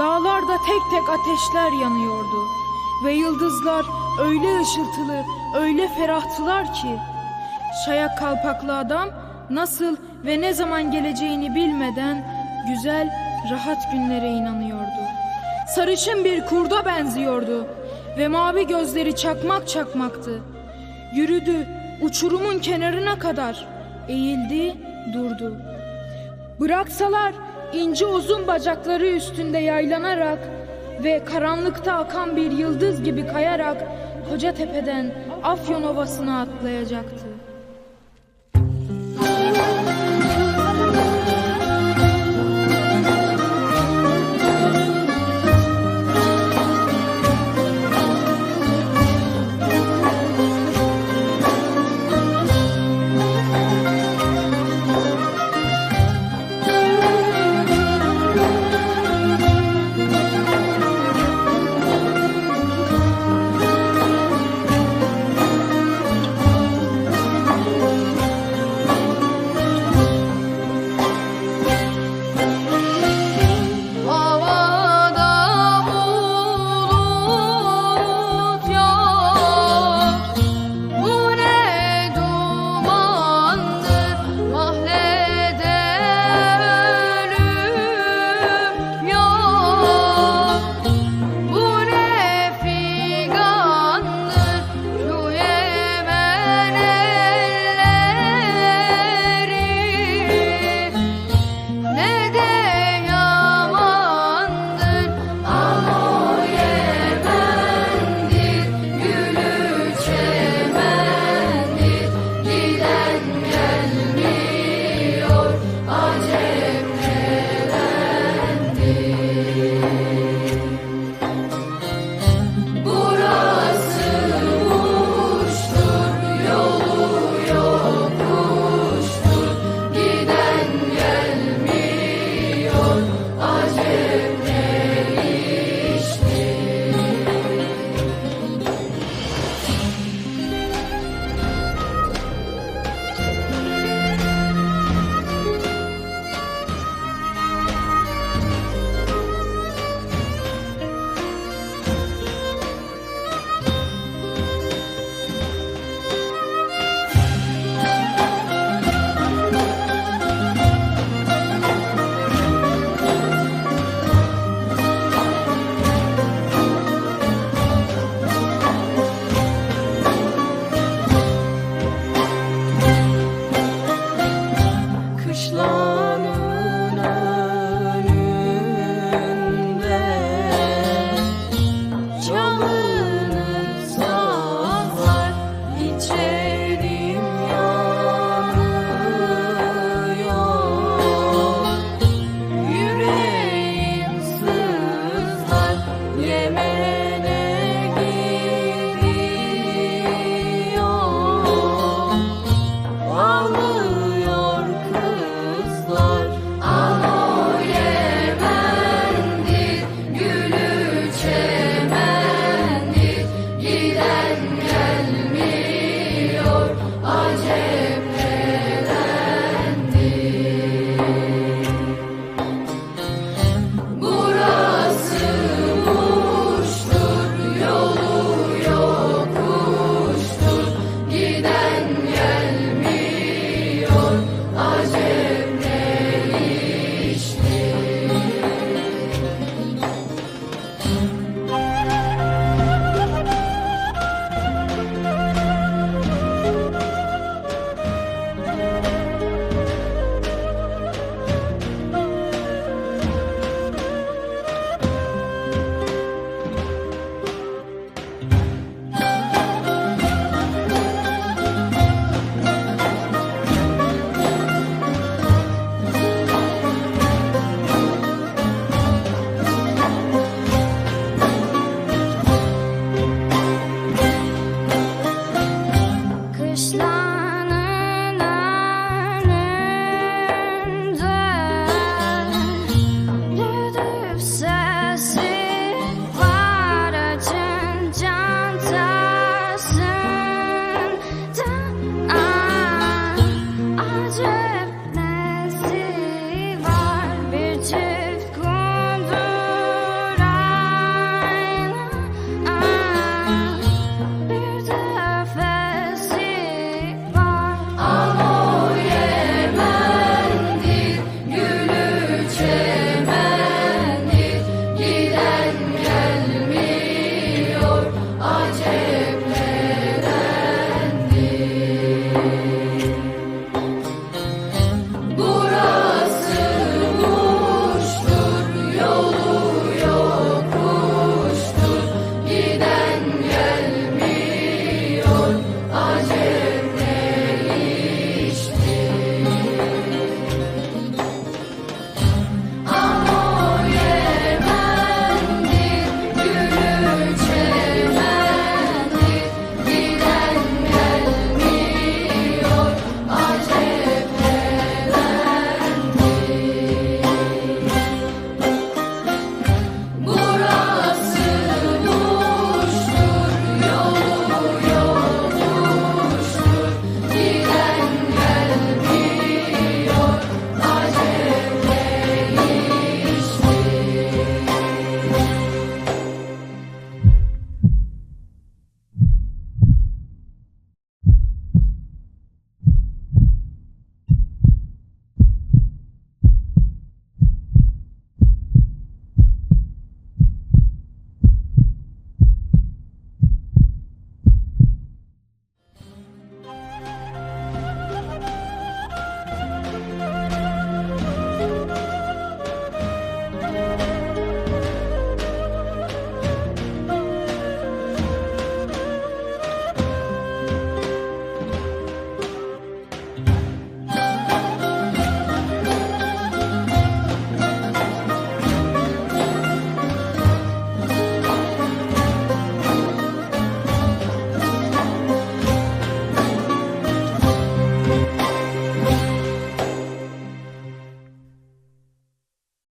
Dağlarda tek tek ateşler yanıyordu. Ve yıldızlar öyle ışıltılı, öyle ferahtılar ki. Şayak kalpaklı adam nasıl ve ne zaman geleceğini bilmeden güzel, rahat günlere inanıyordu. Sarışın bir kurda benziyordu ve mavi gözleri çakmak çakmaktı. Yürüdü uçurumun kenarına kadar, eğildi, durdu. Bıraksalar ince uzun bacakları üstünde yaylanarak ve karanlıkta akan bir yıldız gibi kayarak koca tepeden Afyon Ovası'na atlayacaktı.